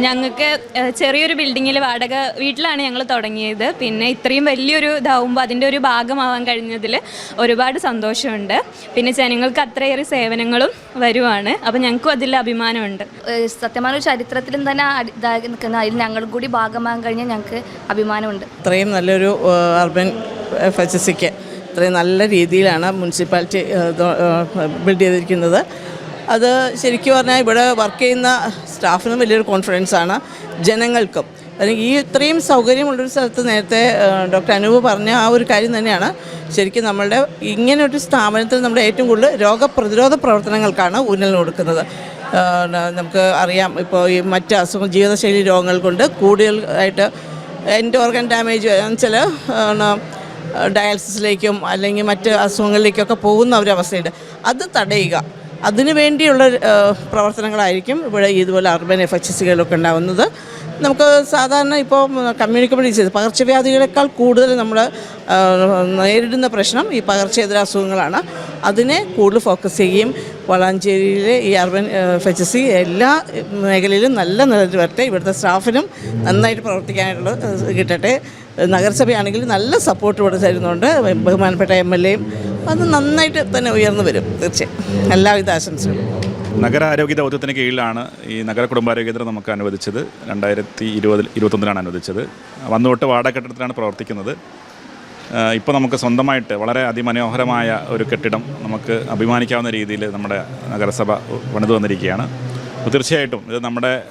ഞങ്ങൾക്ക് ചെറിയൊരു ബിൽഡിങ്ങിൽ വാടക വീട്ടിലാണ് ഞങ്ങൾ തുടങ്ങിയത്. പിന്നെ ഇത്രയും വലിയൊരു ഇതാവുമ്പോൾ അതിന്റെ ഒരു ഭാഗമാവാൻ കഴിഞ്ഞതിൽ ഒരുപാട് സന്തോഷമുണ്ട്. പിന്നെ ജനങ്ങൾക്ക് അത്രയേറെ സേവനങ്ങളും വരുവാണ്. അപ്പോൾ ഞങ്ങൾക്കും അതിൽ അഭിമാനമുണ്ട്. സത്യമായ ചരിത്രത്തിലും തന്നെ അടി- ഇതായി നിൽക്കുന്ന അതിൽ ഞങ്ങളും കൂടി ഭാഗമാകാൻ കഴിഞ്ഞാൽ ഞങ്ങൾക്ക് അഭിമാനമുണ്ട്. ഇത്രയും നല്ലൊരു അർബൻ എഫ് എച്ച് സിക്ക് ഇത്രയും നല്ല രീതിയിലാണ് മുനിസിപ്പാലിറ്റി ബിൽഡ് ചെയ്തിരിക്കുന്നത്. അത് ശരിക്കും പറഞ്ഞാൽ ഇവിടെ വർക്ക് ചെയ്യുന്ന സ്റ്റാഫിനും വലിയൊരു കോൺഫിഡൻസ് ആണ് ജനങ്ങൾക്കും. അല്ലെങ്കിൽ ഈ ഇത്രയും സൗകര്യമുള്ളൊരു സ്ഥലത്ത് നേരത്തെ ഡോക്ടർ അനൂപ് പറഞ്ഞ ആ ഒരു കാര്യം തന്നെയാണ്. ശരിക്കും നമ്മളുടെ ഇങ്ങനെ ഒരു സ്ഥാപനത്തിൽ നമ്മുടെ ഏറ്റവും കൂടുതൽ രോഗപ്രതിരോധ പ്രവർത്തനങ്ങൾക്കാണ് ഊന്നൽ കൊടുക്കുന്നത്. നമുക്ക് അറിയാം ഇപ്പോൾ ഈ മറ്റ് അസുഖം ജീവിതശൈലി രോഗങ്ങൾ കൊണ്ട് കൂടുതലായിട്ട് എന്റെ ഓർഗൻ ഡാമേജ് ചില ഡയാലിസിസിലേക്കും അല്ലെങ്കിൽ മറ്റ് അസുഖങ്ങളിലേക്കൊക്കെ പോകുന്ന ഒരവസ്ഥയുണ്ട് അത് തടയുക. അതിനു വേണ്ടിയുള്ള പ്രവർത്തനങ്ങളായിരിക്കും ഇവിടെ ഇതുപോലെ അർബൻ എഫ് എച്ച് സികളൊക്കെ ഉണ്ടാകുന്നത് നമുക്ക് സാധാരണ ഇപ്പോൾ കമ്മ്യൂണിക്കബിൾ ഡിസീസ് പകർച്ചവ്യാധികളെക്കാൾ കൂടുതൽ നമ്മൾ നേരിടുന്ന പ്രശ്നം ഈ പകർച്ചേതര അസുഖങ്ങളാണ് അതിനെ കൂടുതൽ ഫോക്കസ് ചെയ്യുകയും വളാഞ്ചേരിയിലെ ഈ അർബൻ എഫ് എച്ച് സി എല്ലാ മേഖലയിലും നല്ല നിലയിൽ വരട്ടെ. ഇവിടുത്തെ സ്റ്റാഫിനും നന്നായിട്ട് പ്രവർത്തിക്കാനായിട്ടുള്ള കിട്ടട്ടെ. നഗരസഭയാണെങ്കിൽ നല്ല സപ്പോർട്ട് ഇവിടെ തരുന്നുണ്ട്. ബഹുമാനപ്പെട്ട എം എൽ എയും അത് നന്നായിട്ട് തന്നെ ഉയർന്നു വരും. തീർച്ചയായും. എല്ലാവിധ ആശംസകളും. നഗര ആരോഗ്യ ദൗത്യത്തിന് കീഴിലാണ് ഈ നഗര കുടുംബാരോഗ്യ കേന്ദ്രം നമുക്ക് അനുവദിച്ചത്. രണ്ടായിരത്തി ഇരുപതിൽ ഇരുപത്തൊന്നിലാണ് അനുവദിച്ചത്. വന്നു തൊട്ട് വാടക കെട്ടിടത്തിലാണ് പ്രവർത്തിക്കുന്നത് ഇപ്പോൾ നമുക്ക് സ്വന്തമായിട്ട് വളരെ അതിമനോഹരമായ ഒരു കെട്ടിടം നമുക്ക് അഭിമാനിക്കാവുന്ന രീതിയിൽ നമ്മുടെ നഗരസഭ പണിതു വന്നിരിക്കുകയാണ് അപ്പോൾ തീർച്ചയായിട്ടും ഇത് നമ്മുടെ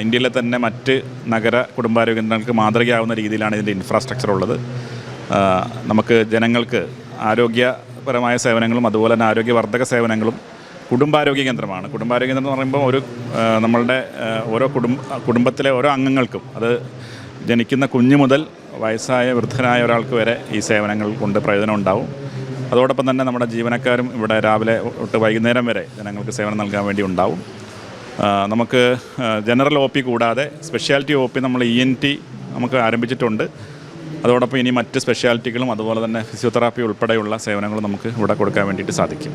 ഇന്ത്യയിലെ തന്നെ മറ്റ് നഗര കുടുംബാരോഗ്യ കേന്ദ്രങ്ങൾക്ക് മാതൃകയാവുന്ന രീതിയിലാണ് ഇതിന്റെ ഇൻഫ്രാസ്ട്രക്ചർ ഉള്ളത്. നമുക്ക് ജനങ്ങൾക്ക് ആരോഗ്യപരമായ സേവനങ്ങളും അതുപോലെ തന്നെ ആരോഗ്യവർദ്ധക സേവനങ്ങളും കുടുംബാരോഗ്യ കേന്ദ്രമാണ്. കുടുംബാരോഗ്യ കേന്ദ്രം എന്ന് പറയുമ്പോൾ ഒരു നമ്മളുടെ ഓരോ കുടുംബ കുടുംബത്തിലെ ഓരോ അംഗങ്ങൾക്കും അത് ജനിക്കുന്ന കുഞ്ഞു മുതൽ വയസ്സായ വൃദ്ധനായ ഒരാൾക്ക് വരെ ഈ സേവനങ്ങൾ കൊണ്ട് പ്രയോജനം ഉണ്ടാവും. അതോടൊപ്പം തന്നെ നമ്മുടെ ജീവനക്കാരും ഇവിടെ രാവിലെ തൊട്ട് വൈകുന്നേരം വരെ ജനങ്ങൾക്ക് സേവനം നൽകാൻ വേണ്ടി ഉണ്ടാവും. നമുക്ക് ജനറൽ ഒ പി കൂടാതെ സ്പെഷ്യാലിറ്റി ഒ പി നമ്മൾ ഇ എൻ ടി നമുക്ക് ആരംഭിച്ചിട്ടുണ്ട്. അതോടൊപ്പം ഇനി മറ്റ് സ്പെഷ്യാലിറ്റികളും അതുപോലെ തന്നെ ഫിസിയോതെറാപ്പി ഉൾപ്പെടെയുള്ള സേവനങ്ങളും നമുക്ക് ഇവിടെ കൊടുക്കാൻ വേണ്ടിയിട്ട് സാധിക്കും.